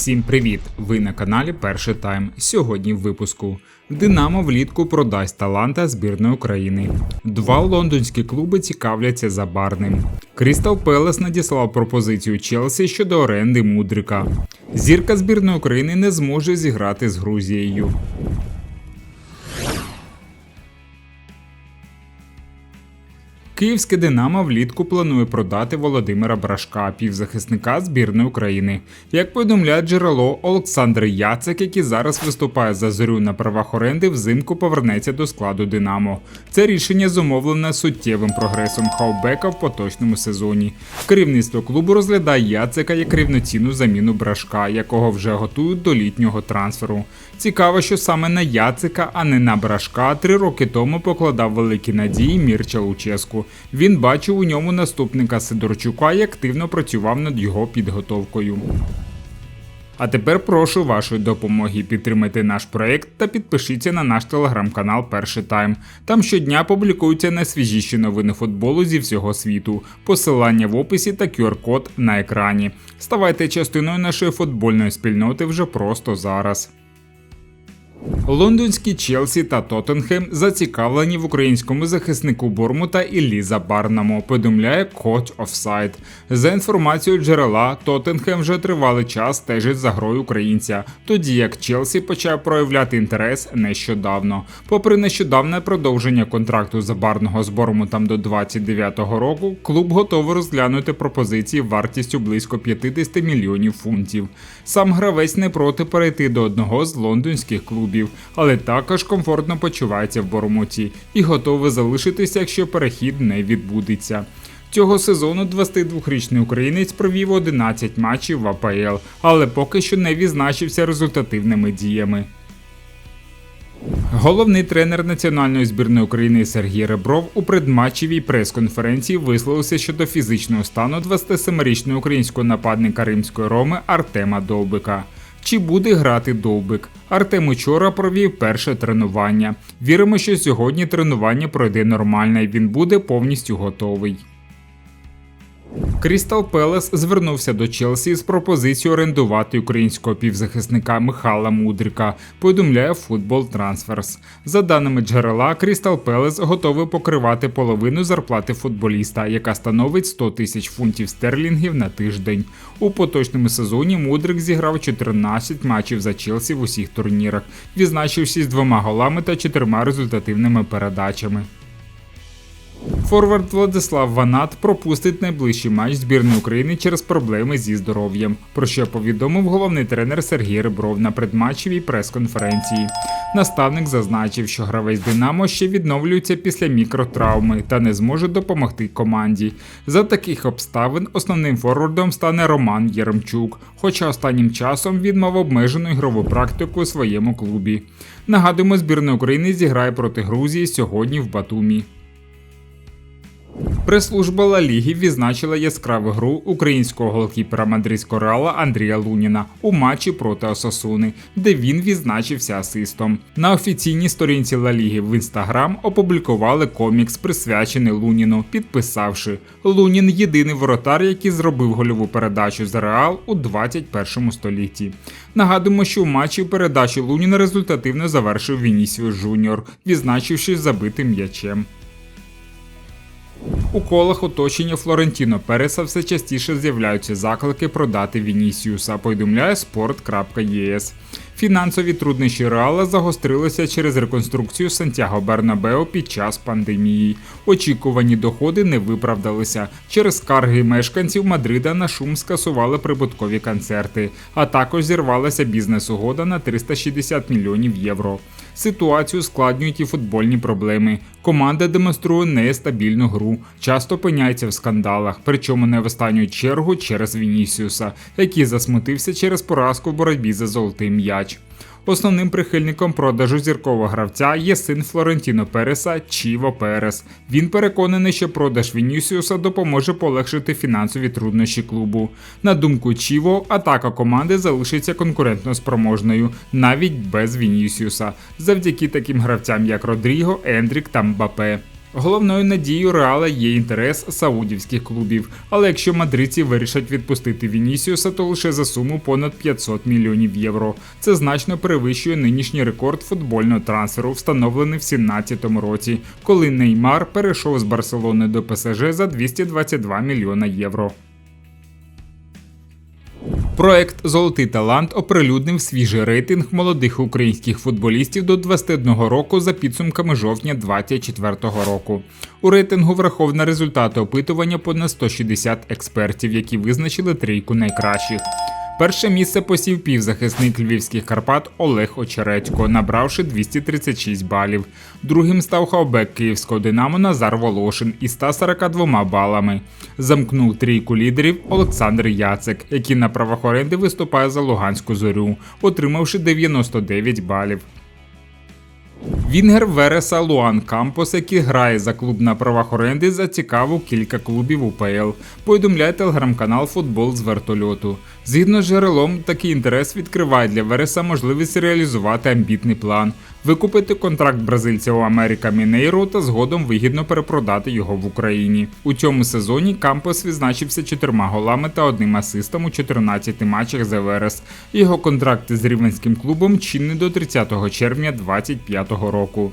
Всім привіт! Ви на каналі Перший Тайм. Сьогодні в випуску. Динамо влітку продасть таланта збірної України. Два лондонські клуби цікавляться за барним. Крістал Пелес надіслав пропозицію Челсі щодо оренди Мудрика. Зірка збірної України не зможе зіграти з Грузією. Київське Динамо влітку планує продати Володимира Брашка, півзахисника збірної України. Як повідомляє джерело, Олександр Яцек, який зараз виступає за зорю на правах оренди, взимку повернеться до складу Динамо. Це рішення зумовлене суттєвим прогресом хаубека в поточному сезоні. Керівництво клубу розглядає Яцека як рівноцінну заміну Брашка, якого вже готують до літнього трансферу. Цікаво, що саме на Яцика, а не на Брашка, три роки тому покладав великі надії Мірча Луческу. Він бачив у ньому наступника Сидорчука і активно працював над його підготовкою. А тепер прошу вашої допомоги підтримати наш проект та підпишіться на наш телеграм-канал Перший Тайм. Там щодня публікуються найсвіжіші новини футболу зі всього світу. Посилання в описі та QR-код на екрані. Ставайте частиною нашої футбольної спільноти вже просто зараз. Лондонські Челсі та Тоттенхем зацікавлені в українському захиснику Бормута Іллі Забарному, повідомляє Coach Offside. За інформацією джерела, Тоттенхем вже тривалий час стежить за грою українця, тоді як Челсі почав проявляти інтерес нещодавно. Попри нещодавне продовження контракту Забарного з Бормутом до 29-го року, клуб готовий розглянути пропозиції вартістю близько 50 мільйонів фунтів. Сам гравець не проти перейти до одного з лондонських клубів але також комфортно почувається в Бормуті і готовий залишитися, якщо перехід не відбудеться. Цього сезону 22-річний українець провів 11 матчів в АПЛ, але поки що не відзначився результативними діями. Головний тренер національної збірної України Сергій Ребров у предматчевій прес-конференції висловився щодо фізичного стану 27-річного українського нападника римської роми Артема Довбика. Чи буде грати Довбик? Артем учора провів перше тренування. Віримо, що сьогодні тренування пройде нормально і він буде повністю готовий. Крістал Пелес звернувся до Челсі з пропозицією орендувати українського півзахисника Михайла Мудрика. Повідомляє Футбол Трансферс. За даними джерела, Крістал Пелес готовий покривати половину зарплати футболіста, яка становить 100 тисяч фунтів стерлінгів на тиждень. У поточному сезоні Мудрик зіграв 14 матчів за Челсі в усіх турнірах, відзначившись двома голами та чотирма результативними передачами. Форвард Владислав Ванат пропустить найближчий матч збірної України через проблеми зі здоров'ям, про що повідомив головний тренер Сергій Ребров на предматчевій прес-конференції. Наставник зазначив, що гравець Динамо ще відновлюється після мікротравми та не зможе допомогти команді. За таких обставин основним форвардом стане Роман Єремчук, хоча останнім часом він мав обмежену ігрову практику у своєму клубі. Нагадуємо, збірна України зіграє проти Грузії сьогодні в Батумі. Прес-служба Ла Ліги відзначила яскраву гру українського голкіпера мадридського реала Андрія Луніна у матчі проти Осасуни, де він відзначився асистом. На офіційній сторінці Ла Ліги в інстаграм опублікували комікс, присвячений Луніну, підписавши Лунін єдиний воротар, який зробив гольову передачу за реал у 21 столітті. Нагадуємо, що у матчі передачі Луніна результативно завершив Вінісіус Жуніор, відзначившись забитим м'ячем. У колах оточення Флорентіно Переса все частіше з'являються заклики продати Вінісіуса, повідомляє sport.ЄС. Фінансові труднощі Реала загострилися через реконструкцію Сантьяго Бернабео під час пандемії. Очікувані доходи не виправдалися. Через скарги мешканців Мадрида на шум скасували прибуткові концерти, а також зірвалася бізнес-угода на 360 мільйонів євро. Ситуацію складнюють і футбольні проблеми. Команда демонструє нестабільну гру, часто опиняється в скандалах, причому не в останню чергу через Вінісіуса, який засмутився через поразку в боротьбі за золотий м'яч. Основним прихильником продажу зіркового гравця є син Флорентіно Переса Чіво Перес. Він переконаний, що продаж Вінісіуса допоможе полегшити фінансові труднощі клубу. На думку Чіво, атака команди залишиться конкурентно спроможною навіть без Вінісіуса, завдяки таким гравцям, як Родріго, Ендрік та Мбапе. Головною надією Реала є інтерес саудівських клубів. Але якщо мадридці вирішать відпустити Вінісіуса, то лише за суму понад 500 мільйонів євро. Це значно перевищує нинішній рекорд футбольного трансферу, встановлений в 2017 році, коли Неймар перейшов з Барселони до ПСЖ за 222 мільйона євро. Проект Золотий талант оприлюднив свіжий рейтинг молодих українських футболістів до 21 року за підсумками жовтня 2024 року. У рейтингу враховано результати опитування понад 160 експертів, які визначили трійку найкращих. Перше місце посів півзахисник львівських Карпат Олег Очередько, набравши 236 балів. Другим став хаубек київського Динамо Назар Волошин із 142 балами. Замкнув трійку лідерів Олександр Яцек, який на правах оренди виступає за Луганську зорю, отримавши 99 балів. Вінгер Вереса Луан Кампос, який грає за клуб на правах оренди, зацікавив кілька клубів УПЛ. Повідомляє телеграм-канал Футбол з вертольоту. Згідно з джерелом, такий інтерес відкриває для Вереса можливість реалізувати амбітний план, викупити контракт бразильця у Америка Мінейро та згодом вигідно перепродати його в Україні. У цьому сезоні Кампос відзначився чотирма голами та одним асистом у 14 матчах за Верес. Його контракт з рівенським клубом чинний до 30 червня 2025 року.